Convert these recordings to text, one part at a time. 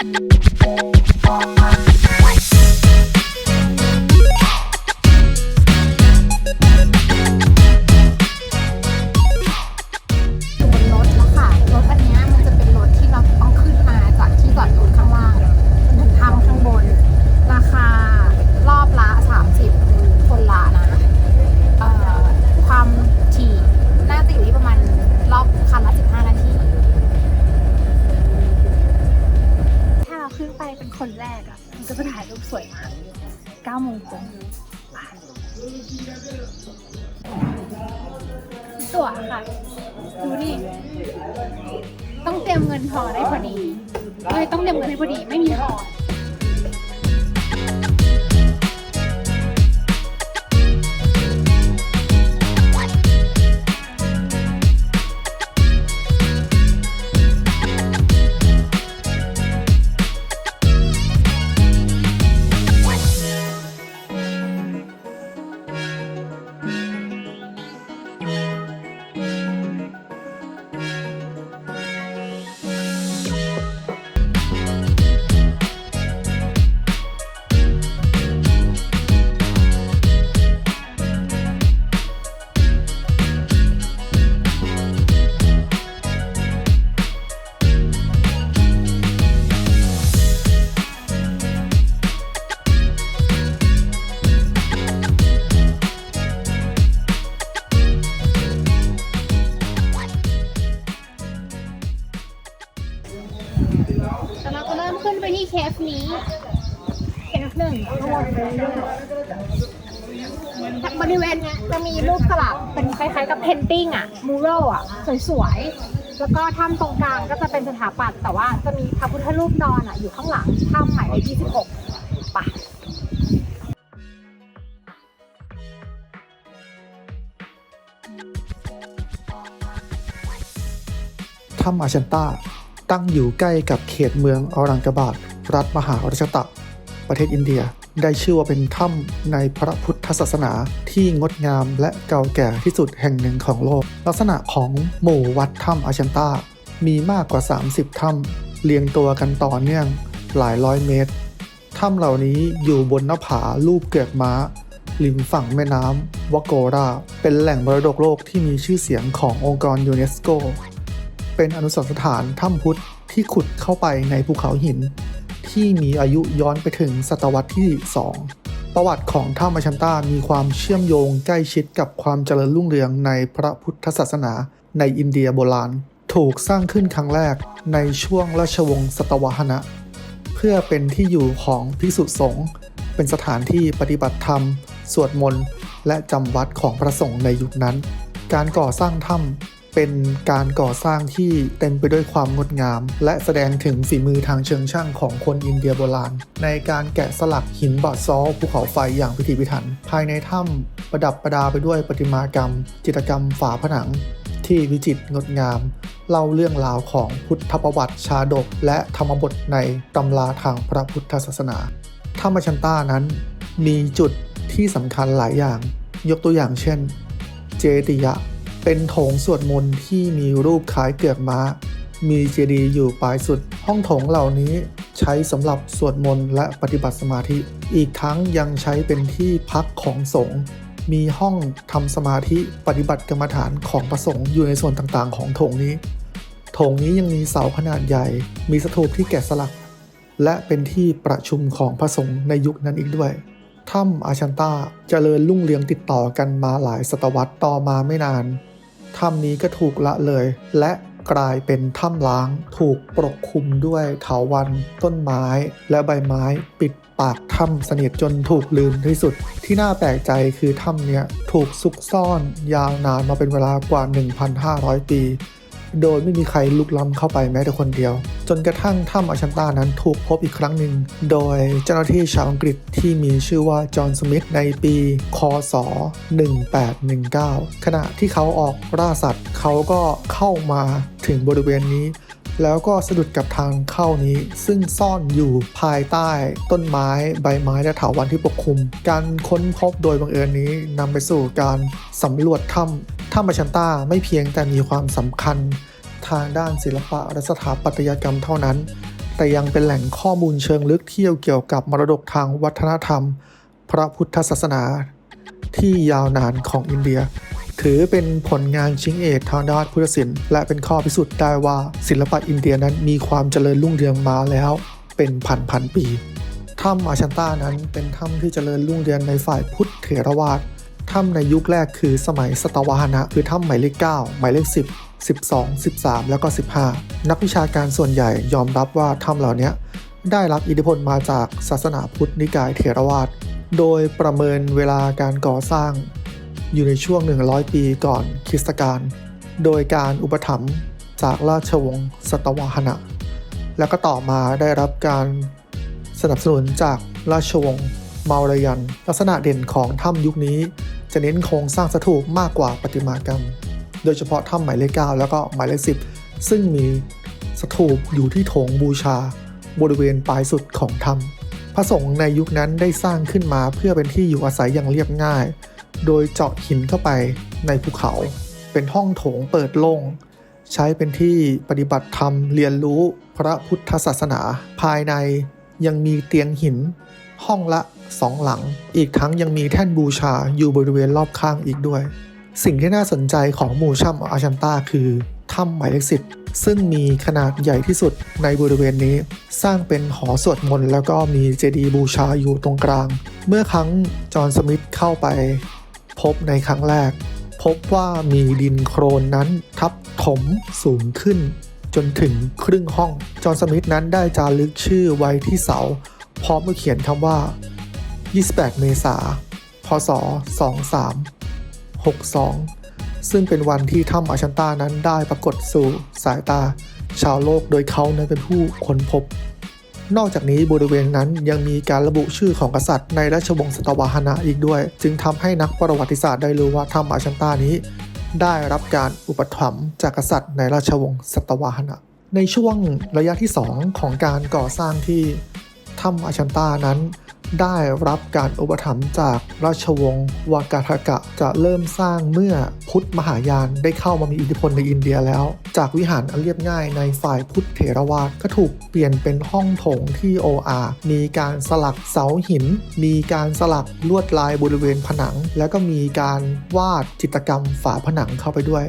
อายรูปสวยมาก9โมงตรงตั๋วค่ะ ดูดิต้องเตรียมเงินพอได้พอดีเลยต้องเตรียมเงินให้พอดีไม่มีพอ เคฟนี้เคฟหนึ่งทั้งหมดเลยบริเวณเนี้ยจะมีรูปสลักเป็นคล้ายๆกับเพนติ้งอะมูโรอะสวยๆ แล้วก็ถ้ำตรงกลางก็จะเป็นสถาปัตย์แต่ว่าจะมีพระพุทธรูปนอนอะอยู่ข้างหลังถ้ำหมายเลข26ป่ะถ้ำอาชันตาตั้งอยู่ใกล้กับเขตเมืองออรังกาบาด รัฐมหาราชตะ ประเทศอินเดียได้ชื่อว่าเป็นถ้ำในพระพุทธศาสนาที่งดงามและเก่าแก่ที่สุดแห่งหนึ่งของโลก ลักษณะของหมู่วัดถ้ำอาชันตามีมากกว่า 30 ถ้ำเรียงตัวกันต่อเนื่องหลายร้อยเมตร ถ้ำเหล่านี้อยู่บนหน้าผารูปเกือกม้า ริมฝั่งแม่น้ำวโกรา เป็นแหล่งมรดกโลกที่มีชื่อเสียงขององค์กรยูเนสโก เป็นอนุสรณ์สถานถ้ำพุทธที่ขุดเข้าไปในภูเขาหิน ที่มีอายุย้อนไปถึงศตวรรษที่ 2 ประวัติของถ้ำอาชันตามีความเชื่อมโยงใกล้ชิดกับความเจริญรุ่งเรืองในพระพุทธศาสนาในอินเดียโบราณ ถูกสร้างขึ้นครั้งแรกในช่วงราชวงศ์สตวหนะเพื่อเป็นที่อยู่ของภิกษุสงฆ์เป็นสถานที่ปฏิบัติธรรม สวดมนต์ และจำวัดของพระสงฆ์ในยุคนั้น การก่อสร้างถ้ำ เป็นการก่อสร้างที่เต็มไปด้วยความงดงาม และแสดงถึงฝีมือทางเชิงช่างของคนอินเดียโบราณ ในการแกะสลักหินบาซอลต์ภูเขาไฟอย่างพิถีพิถัน ภายในถ้ำประดับประดาไปด้วยประติมากรรม จิตรกรรมฝาผนัง ที่วิจิตรงดงาม เล่าเรื่องราวของพุทธประวัติชาดก และธรรมบทในตำราทางพระพุทธศาสนาถ้ำอาชันต้านั้น มีจุดที่สำคัญหลายอย่าง ยกตัวอย่างเช่น เจติยะ เป็นโถงสวดมนต์ที่มีรูปคล้ายเกือกม้า มีเจดีย์อยู่ปลายสุด ห้องโถงเหล่านี้ใช้สำหรับสวดมนต์และปฏิบัติสมาธิ อีกทั้งยังใช้เป็นที่พักของสงฆ์มีห้องทำสมาธิปฏิบัติกรรมฐานของพระสงฆ์อยู่ในส่วนต่างๆ ของโถงนี้ โถงนี้ยังมีเสาขนาดใหญ่ มีสถูปที่แกะสลัก และเป็นที่ประชุมของพระสงฆ์ในยุคนั้นอีกด้วย ถ้ำอาชันตาเจริญรุ่งเรืองติดต่อกันมาหลายศตวรรษต่อมาไม่นาน ถ้ำนี้ก็ถูกละเลย และกลายเป็นถ้ำล้าง ถูกปกคลุมด้วยเถาวัลย์ต้นไม้ และใบไม้ปิดปากถ้ำสนิทจนถูกลืมที่สุด ที่น่าแปลกใจคือถ้ำเนี้ยถูกซุกซ่อนยาวนานมาเป็นเวลากว่า 1,500 ปี โดยไม่มีใครลุกล้ำเข้าไปแม้แต่คนเดียว จนกระทั่งถ้ำอาชันตานั้นถูกพบอีกครั้งหนึ่ง โดยเจ้าหน้าที่ชาวอังกฤษที่มีชื่อว่าจอห์นสมิธในปี คศ 1819 ขณะที่เขาออกล่าสัตว์เขาก็เข้ามาถึงบริเวณนี้แล้วก็สะดุดกับทางเข้านี้ ซึ่งซ่อนอยู่ภายใต้ต้นไม้ใบไม้และเถาวัลย์ที่ปกคลุม การค้นพบโดยบังเอิญนี้นำไปสู่การสำรวจถ้ำ ถ้ำอาชันตาไม่เพียงแต่มีความสำคัญทางด้านศิลปะและสถาปัตยกรรมเท่านั้น แต่ยังเป็นแหล่งข้อมูลเชิงลึกเที่ยวเกี่ยวกับมรดกทางวัฒนธรรม พระพุทธศาสนา ที่ยาวนานของอินเดีย ถือเป็นผลงานชิ้นเอกทางด้านพุทธศิลป์และเป็นข้อพิสูจน์ได้ว่าศิลปะอินเดียนั้นมีความเจริญรุ่งเรืองมาแล้วเป็นพันพันๆปีถ้ำอาชันตานั้นเป็นถ้ำที่เจริญรุ่งเรืองในฝ่ายพุทธเถรวาท ถ้ำในยุคแรกคือสมัยสตวาหนะ คือถ้ำหมายเลข 9 หมายเลข 10 12 13 แล้วก็ 15 นักวิชาการส่วนใหญ่ยอมรับว่าถ้ำเหล่านี้ได้รับอิทธิพลมาจากศาสนาพุทธนิกายเถรวาท โดยประเมินเวลาการก่อสร้าง อยู่ในช่วง 100 ปีก่อนคริสตกาล โดยการอุปถัมภ์จากราชวงศ์สตวาหนะ แล้วก็ต่อมาได้รับการสนับสนุนจากราชวงศ์ มารายัน ลักษณะเด่นของถ้ำยุคนี้ จะเน้นโครงสร้างสถูปมากกว่าประติมากรรม โดยเฉพาะถ้ำหมายเลข9แล้วก็หมายเลข10ซึ่งมีสถูปอยู่ที่โถงบูชา บริเวณปลายสุดของถ้ำพระสงฆ์ในยุคนั้นได้สร้างขึ้นมาเพื่อเป็นที่อยู่อาศัยอย่างเรียบง่าย โดยเจาะหินเข้าไปในภูเขา เป็นห้องโถงเปิดโล่งใช้เป็นที่ปฏิบัติธรรมเรียนรู้พระพุทธศาสนา ภายในยังมีเตียงหิน ห้องละ สองหลัง อีกทั้งยังมีแท่นบูชาอยู่บริเวณรอบข้างอีกด้วย สิ่งที่น่าสนใจของหมู่ช่ำอาชันตาคือถ้ำหมายเลขสิบซึ่งมีขนาดใหญ่ที่สุดในบริเวณนี้ สร้างเป็นหอสวดมนต์แล้วก็มีเจดีย์บูชาอยู่ตรงกลาง เมื่อครั้งจอห์นสมิธเข้าไป พบในครั้งแรก พบว่ามีดินโครนนั้นทับถมสูงขึ้น จนถึงครึ่งห้อง จอห์นสมิธนั้นได้จารึกชื่อไว้ที่เสา พร้อมกับเขียนคำว่า 28 เมษาพศ 2362 ซึ่งเป็นวันที่ถ้ำอาชันตานั้นได้ปรากฏสู่สายตาชาวโลกโดยเขานั้นเป็นผู้ค้นพบ นอกจากนี้บริเวณนั้นยังมีการระบุชื่อของกษัตริย์ในราชวงศ์สตวาหนะอีกด้วย จึงทำให้นักประวัติศาสตร์ได้รู้ว่าถ้ำอาชันตานี้ ได้รับการอุปถัมภ์จากกษัตริย์ในราชวงศ์สตวาหนะในช่วงระยะที่ 2 ของการก่อสร้างที่ถ้ำอาชันตานั้น ได้รับการอุปถัมภ์จากราชวงศ์วากาทกะจะเริ่มสร้างเมื่อพุทธมหายานได้เข้ามามีอิทธิพลในอินเดียแล้ว จากวิหารอันเรียบง่ายในฝ่ายพุทธเถรวาทก็ถูกเปลี่ยนเป็นห้องโถงที่โออามีการสลักเสาหิน มีการสลักลวดลายบริเวณผนัง แล้วก็มีการวาดจิตรกรรมฝาผนังเข้าไปด้วย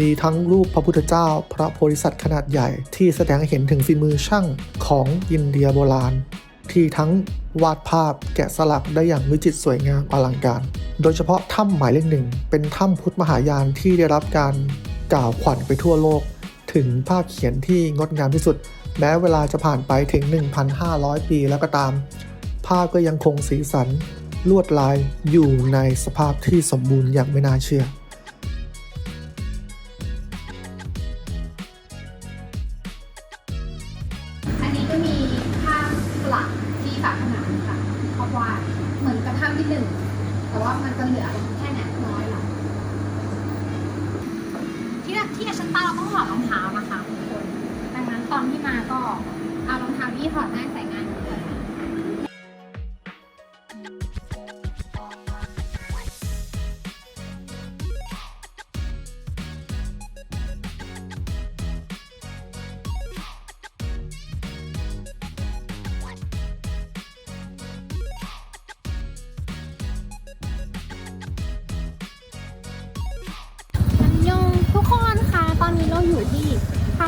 มีทั้งรูปพระพุทธเจ้า พระโพธิสัตว์ขนาดใหญ่ที่แสดงให้เห็นถึงฝีมือช่างของอินเดียโบราณ ที่ทั้งวาดภาพแกะสลักได้อย่างวิจิตรสวยงามอลังการ โดยเฉพาะถ้ำหมายเลขหนึ่ง เป็นถ้ำพุทธมหายานที่ได้รับการกล่าวขวัญไปทั่วโลก ถึงภาพเขียนที่งดงามที่สุด แม้เวลาจะผ่านไปถึง 1,500 ปีแล้วก็ตาม ภาพก็ยังคงสีสัน ลวดลายอยู่ในสภาพที่สมบูรณ์อย่างไม่น่าเชื่อ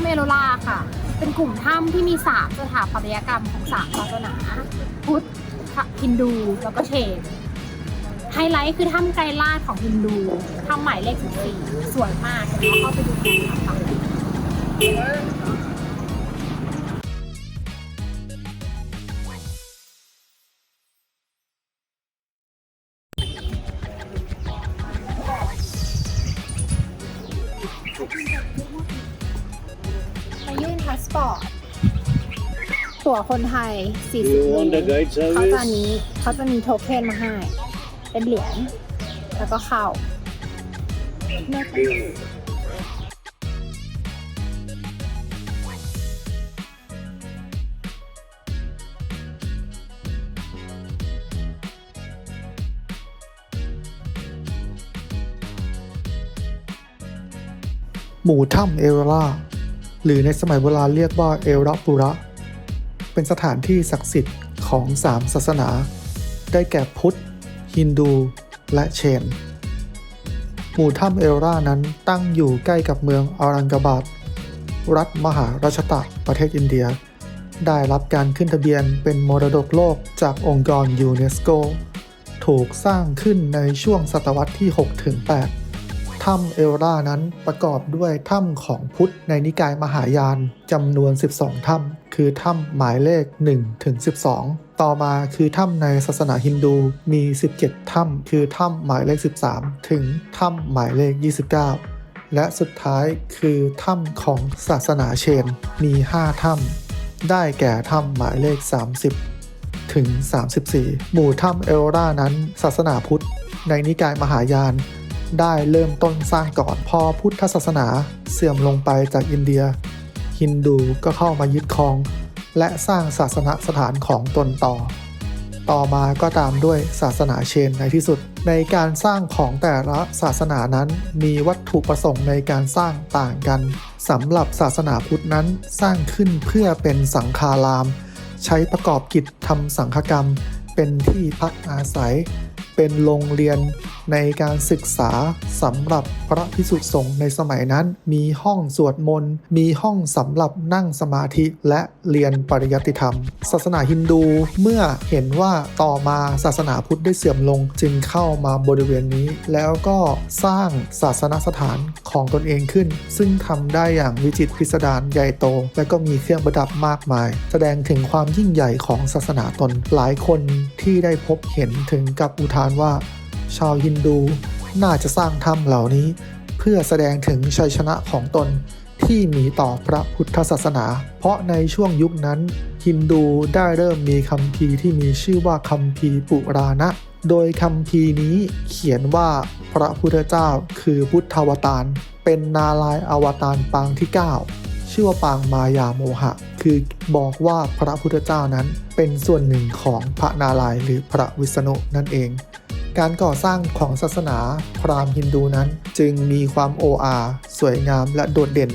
เมโรลาค่ะ เป็นกลุ่มถ้ำที่มีสามสถาปัตยกรรมของสามศาสนาพุทธฮินดู แล้วก็เชนไฮไลท์คือถ้ำไกรลาดของฮินดูถ้ำหมายเลขสี่สวยมากเดี๋ยวเราเข้าไปดูกันนะคะ ตั๋วคนไทย 40 You want the เหรียญ guide เขาจะ service? นี้เขาจะมีโทเค็นมาให้ เป็นเหรียญ แล้วก็เข้าหมู่ถ้ำเอโรล่าหรือในสมัยโบราณเรียกว่าเอราปุระ เป็นสถานที่ศักดิ์สิทธิ์ของสามศาสนา ได้แก่พุทธ ฮินดู และเชน หมู่ถ้ำเอลรานั้นตั้งอยู่ใกล้กับเมืองออรังกาบาดรัฐมหาราชตะประเทศอินเดีย ได้รับการขึ้นทะเบียนเป็นมรดกโลกจากองค์กรยูเนสโก ถูกสร้างขึ้นในช่วงศตวรรษที่ 6 ถึง 8 ถ้ำเอลรานั้นประกอบด้วยถ้ำของพุทธในนิกายมหายานจำนวน 12 ถ้ำคือถ้ำหมายเลข1ถึง12 ต่อมาคือถ้ำในศาสนาฮินดูมี 17 ถ้ำคือถ้ำหมายเลข 13 ถึงถ้ำหมายเลข 29 และสุดท้ายคือถ้ำของศาสนาเชนมี 5 ถ้ำได้แก่ถ้ำหมายเลข 30 ถึง 34 หมู่ถ้ำเอลรานั้น ศาสนาพุทธในนิกายมหายาน ได้เริ่มต้นสร้างก่อนพอพุทธศาสนาเสื่อมลงไปจากอินเดีย ฮินดูก็เข้ามายึดครอง และสร้างศาสนสถานของตนต่อ ต่อมาก็ตามด้วยศาสนาเชนในที่สุด ในการสร้างของแต่ละศาสนานั้นมีวัตถุประสงค์ในการสร้างต่างกันสำหรับศาสนาพุทธนั้นสร้างขึ้นเพื่อเป็นสังฆาราม ใช้ประกอบกิจทำสังฆกรรม เป็นที่พักอาศัย เป็นโรงเรียนในการศึกษาสำหรับพระพิสุทธิสงฆ์ในสมัยนั้น มีห้องสวดมนต์มีห้องสำหรับนั่งสมาธิและเรียนปริยัติธรรม ศาสนาฮินดูเมื่อเห็นว่าต่อมาศาสนาพุทธได้เสื่อมลงจึงเข้ามาบริเวณนี้ แล้วก็สร้างศาสนสถานของตนเองขึ้น ซึ่งทำได้อย่างวิจิตรพิสดารใหญ่โต และก็มีเครื่องประดับมากมาย แสดงถึงความยิ่งใหญ่ของศาสนาตนหลายคนที่ได้พบเห็นถึงกับอุทานว่า ชาวฮินดูน่าจะสร้างถ้ำเหล่านี้ เพื่อแสดงถึงชัยชนะของตนที่มีต่อพระพุทธศาสนา เพราะในช่วงยุคนั้น ฮินดูได้เริ่มมีคัมภีที่มีชื่อว่าคัมภีปุราณะ โดยคัมภีนี้เขียนว่าพระพุทธเจ้าคือพุทธวตารเป็นนาลายอวตารปางที่ 9 ชื่อว่าปางมายาโมหะ คือบอกว่าพระพุทธเจ้านั้นเป็นส่วนหนึ่งของพระนารายณ์หรือพระวิษณุนั่นเอง การก่อสร้างของศาสนาพราหมณ์ฮินดูนั้น จึงมีความโออาสวยงามและโดดเด่น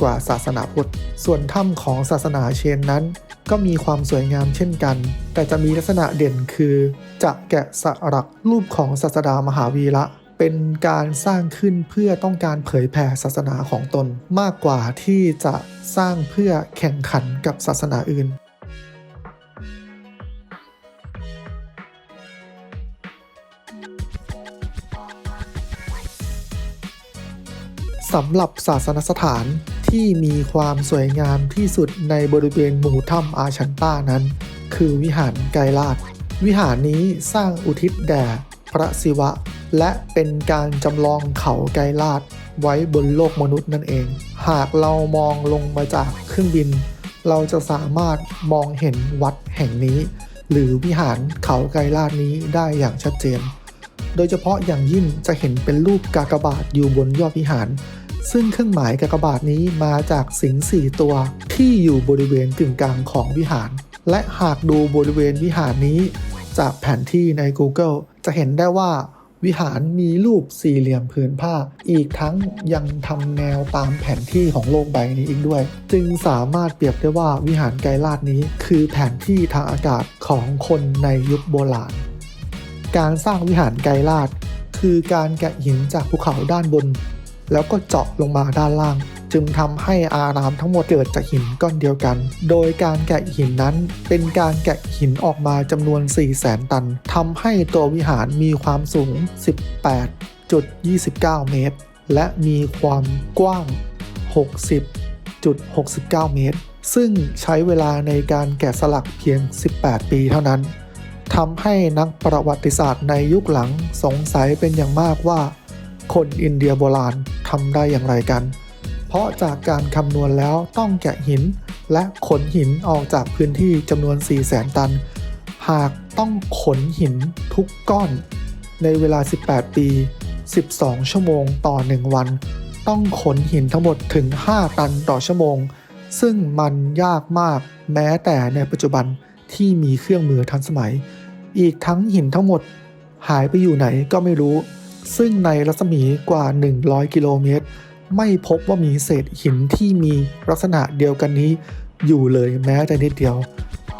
กว่าศาสนาพุทธ ส่วนถ้ำของศาสนาเชนนั้น ก็มีความสวยงามเช่นกัน แต่จะมีลักษณะเด่นคือ จะแกะสลักรูปของศาสดามหาวีระ เป็นการสร้างขึ้นเพื่อต้องการเผยแผ่ศาสนาของตนมากกว่าที่จะสร้างเพื่อแข่งขันกับศาสนาอื่น สำหรับศาสนสถานที่มีความสวยงามที่สุดในบริเวณหมู่ถ้ำอาชันต้านั้น คือวิหารไกรลาดวิหารนี้สร้างอุทิศแด่ พระศิวะ และเป็นการจำลองเขาไกรลาดไว้บนโลกมนุษย์นั่นเอง หากเรามองลงมาจากเครื่องบิน เราจะสามารถมองเห็นวัดแห่งนี้ หรือวิหารเขาไกรลาดนี้ได้อย่างชัดเจน โดยเฉพาะอย่างยิ่งจะเห็นเป็นรูปกากบาทอยู่บนยอดวิหาร ซึ่งเครื่องหมายกากบาทนี้มาจากสิงห์สี่ตัวที่อยู่บริเวณกึ่งกลางของวิหาร และหากดูบริเวณวิหารนี้ จากแผนที่ใน Google จะเห็นได้ว่าวิหารมีรูปสี่เหลี่ยมผืนผ้า อีกทั้งยังทำแนวตามแผนที่ของโลกใบนี้อีกด้วย จึงสามารถเปรียบได้ว่าวิหารไกรลาดนี้ คือแผนที่ทางอากาศของคนในยุคโบราณ การสร้างวิหารไกรลาด คือการแกะหินจากภูเขาด้านบน แล้วก็เจาะลงมาด้านล่าง จึงทำให้อารามทั้งหมดเกิดจากหินก้อนเดียวกัน โดยการแกะหินนั้นเป็นการแกะหินออกมาจำนวน 4 0 0แสนตันทำให้ตัววิหารมีความสูง 18.29 เมตร และมีความกว้าง 60.69 เมตร ซึ่งใช้เวลาในการแกะสลักเพียง 18 ปีเท่านั้นทำให้นักประวัติศาสตร์ในยุคหลังสงสัยเป็นอย่างมากว่า คนอินเดียโบราณทำได้อย่างไรกัน เพราะจากการคำนวณแล้วต้องแกะหิน และขนหินออกจากพื้นที่จำนวน 4 0 0แสนตัน หากต้องขนหินทุกก้อน ในเวลา 18 ปี 12 ชั่วโมงต่อ 1 วัน ต้องขนหินทั้งหมดถึง 5 ตันต่อชั่วโมง ซึ่งมันยากมากแม้แต่ในปัจจุบันที่มีเครื่องมือทันสมัย อีกทั้งหินทั้งหมดหายไปอยู่ไหนก็ไม่รู้ ซึ่งในรัศมีกว่า 100 กิโลเมตร ไม่พบว่ามีเศษหินที่มีลักษณะเดียวกันนี้อยู่เลยแม้แต่นิดเดียว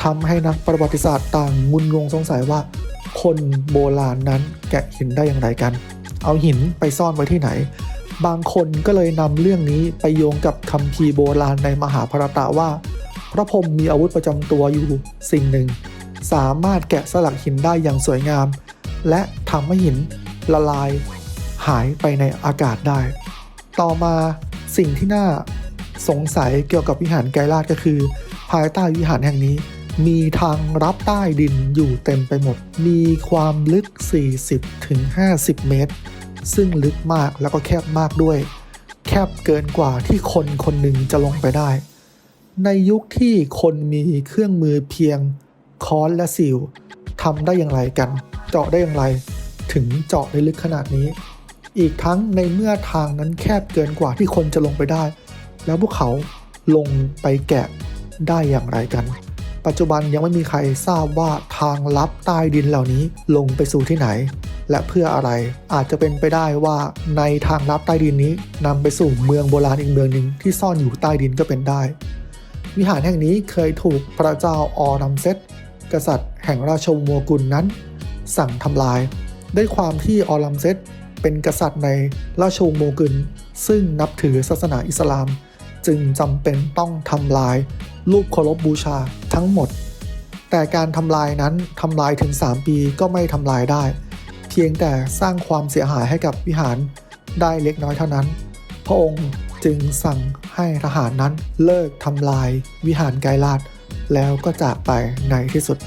ทำให้นักประวัติศาสตร์ต่างงุนงงสงสัยว่า คนโบราณนั้นแกะหินได้อย่างไรกัน เอาหินไปซ่อนไว้ที่ไหน บางคนก็เลยนำเรื่องนี้ไปโยงกับคัมภีโบราณในมหาภารตะว่า พระพรหมมีอาวุธประจำตัวอยู่สิ่งหนึ่ง สามารถแกะสลักหินได้อย่างสวยงาม และทำให้หินละลายหายไปในอากาศได้ ต่อมาสิ่งที่น่าสงสัยเกี่ยวกับวิหารไกรลาดก็คือ ภายใต้วิหารแห่งนี้ มีทางรับใต้ดินอยู่เต็มไปหมด มีความลึก 40-50 เมตร ซึ่งลึกมากแล้วก็แคบมากด้วย แคบเกินกว่าที่คนคนหนึ่งจะลงไปได้ ในยุคที่คนมีเครื่องมือเพียงค้อนและสิวทำได้อย่างไรกัน เจาะได้อย่างไร ถึงเจาะได้ลึกขนาดนี้ อีกทั้งในเมื่อทางนั้นแคบเกินกว่าที่คนจะลงไปได้ แล้วพวกเขาลงไปแกะได้อย่างไรกัน ปัจจุบันยังไม่มีใครทราบว่าทางลับใต้ดินเหล่านี้ลงไปสู่ที่ไหน และเพื่ออะไรอาจจะเป็นไปได้ว่าในทางลับใต้ดินนี้นำไปสู่เมืองโบราณอีกเมืองหนึ่งที่ซ่อนอยู่ใต้ดินก็เป็นได้ วิหารแห่งนี้เคยถูกพระเจ้าออรัมเซตกษัตริย์แห่งราชวงศ์โมกุลนั้น สั่งทำลายด้วยความที่ออรัมเซต เป็นกษัตริย์ในราชวงศ์โมกุลซึ่งนับถือศาสนาอิสลาม จึงจำเป็นต้องทำลายรูปเคารพบูชาทั้งหมด แต่การทำลายนั้นทำลายถึง 3 ปีก็ไม่ทำลายได้ เพียงแต่สร้างความเสียหายให้กับวิหารได้เล็กน้อยเท่านั้น พระองค์จึงสั่งให้ทหารนั้นเลิกทำลายวิหารไกรลาดแล้วก็จากไปในที่สุด